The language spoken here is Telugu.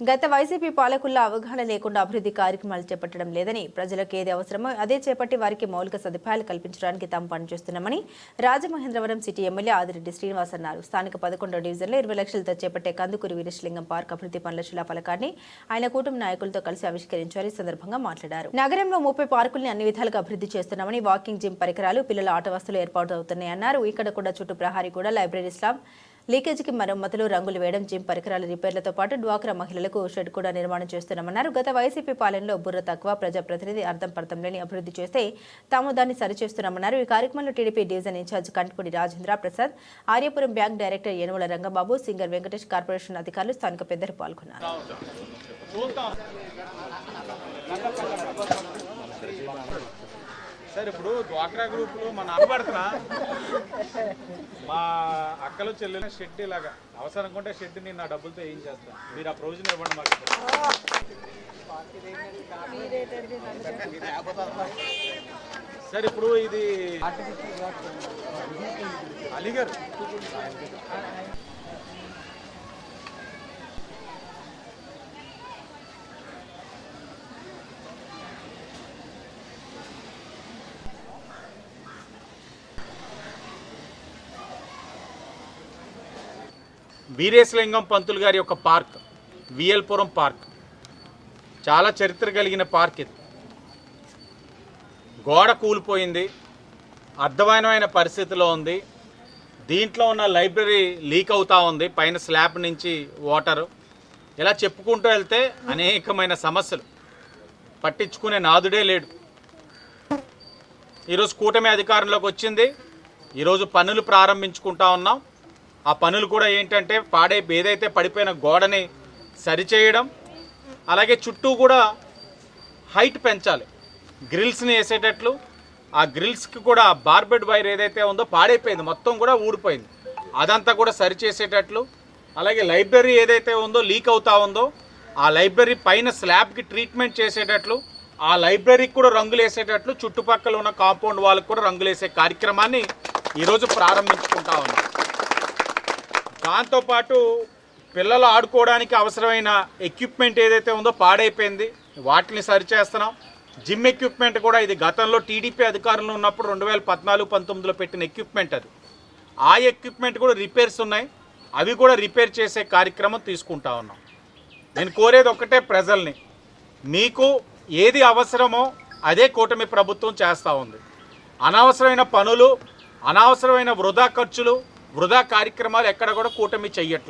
గత వైసీపీ పాలకుల్లో అవగాహన లేకుండా అభివృద్ధి కార్యక్రమాలు చేపట్టడం లేదని ప్రజలకు ఏది అవసరమో అదే చేపట్టి వారికి మౌలిక సదుపాయాలు కల్పించడానికి తాము పనిచేస్తున్నామని రాజమహేంద్రవరం సిటీ ఎమ్మెల్యే ఆదిరెడ్డి శ్రీనివాస్ అన్నారు. స్థానిక పదకొండో డివిజన్లో ఇరవై లక్షలతో చేపట్టే కందుకూరు వీరేశలింగం పార్క్ అభివృద్ధి పనుల శిలాఫలకాన్ని ఆయన కూటమి నాయకులతో కలిసి ఆవిష్కరించారు. ఈ సందర్భంగా మాట్లాడారు. నగరంలో ముప్పై పార్కుల్ని అన్ని విధాలుగా అభివృద్ధి చేస్తున్నామని వాకింగ్ జిమ్ పరికరాలు పిల్లల ఆట వస్తువులు ఏర్పాటు అవుతున్నాయన్నారు. ఇక్కడ కూడా చుట్టూ ప్రహారీ కూడా లైబ్రరీ స్లాబ్ లీకేజీకి మరమ్మతులు రంగులు వేయడం జిమ్ పరికరాల రిపేర్లతో పాటు డ్వాక్రా మహిళలకు షెడ్ కూడా నిర్మాణం చేస్తున్నామన్నారు. గత వైసీపీ పాలనలో బుర్ర తక్కువ ప్రజాప్రతినిధి అర్థం పర్థం లేని అభివృద్ధి చేస్తే తాము దాన్ని సరిచేస్తున్నామన్నారు. ఈ కార్యక్రమంలో TDP division incharge Kantipudi Rajendra Prasad Aryapuram bank director Yanamala Rangababu singer Venkatesh corporation అధికారులు స్థానిక పెద్దలు పాల్గొన్నారు. సార్ ఇప్పుడు డ్వాక్రా గ్రూపులు మన అనబడుతున్నా మా అక్కలు చెల్లెల షెడ్ ఇలాగా. అవసరం అనుకుంటే షెడ్ నేను నా డబ్బులతో ఏం చేస్తాను మీరు ఆ ప్రొవిజన్ ఇవ్వండి మాకు. సార్ ఇప్పుడు ఇది అలీగర్. వీరేశలింగం పంతులు గారి యొక్క పార్క్ విఎల్పురం పార్క్. చాలా చరిత్ర కలిగిన పార్క్ ఇది. గోడ కూలిపోయింది అర్థమైనమైన పరిస్థితిలో ఉంది. దీంట్లో ఉన్న లైబ్రరీ లీక్ అవుతూ ఉంది పైన స్లాబ్ నుంచి వాటరు. ఇలా చెప్పుకుంటూ వెళ్తే అనేకమైన సమస్యలు. పట్టించుకునే నాదుడే లేడు. ఈరోజు కూటమి అధికారంలోకి వచ్చింది. ఈరోజు పనులు ప్రారంభించుకుంటా ఉన్నాం. ఆ పనులు కూడా ఏంటంటే పాడే ఏదైతే పడిపోయిన గోడని సరిచేయడం అలాగే చుట్టూ కూడా హైట్ పెంచాలి. గ్రిల్స్ని వేసేటట్లు ఆ గ్రిల్స్కి కూడా బార్బెడ్ వైర్ ఏదైతే ఉందో పాడైపోయింది మొత్తం కూడా ఊడిపోయింది. అదంతా కూడా సరిచేసేటట్లు అలాగే లైబ్రరీ ఏదైతే ఉందో లీక్ అవుతా ఉందో ఆ లైబ్రరీ పైన స్లాబ్కి ట్రీట్మెంట్ చేసేటట్లు ఆ లైబ్రరీకి కూడా రంగులు వేసేటట్లు చుట్టుపక్కల ఉన్న కాంపౌండ్ వాళ్ళకి కూడా రంగులు వేసే కార్యక్రమాన్ని ఈరోజు ప్రారంభించుకుంటా ఉన్నాం. దాంతోపాటు పిల్లలు ఆడుకోవడానికి అవసరమైన ఎక్విప్మెంట్ ఏదైతే ఉందో పాడైపోయింది వాటిని సరిచేస్తున్నాం. జిమ్ ఎక్విప్మెంట్ కూడా ఇది గతంలో టీడీపీ అధికారంలో ఉన్నప్పుడు రెండు వేల పద్నాలుగు పంతొమ్మిదిలో పెట్టిన ఎక్విప్మెంట్ అది. ఆ ఎక్విప్మెంట్ కూడా రిపేర్స్ ఉన్నాయి. అవి కూడా రిపేర్ చేసే కార్యక్రమం తీసుకుంటా ఉన్నాం. నేను కోరేది ఒక్కటే ప్రజల్ని మీకు ఏది అవసరమో అదే కూటమి ప్రభుత్వం చేస్తూ ఉంది. అనవసరమైన పనులు అనవసరమైన వృధా ఖర్చులు వృధా కార్యక్రమాలు ఎక్కడ కూడా కూటమి చెయ్యట్ల.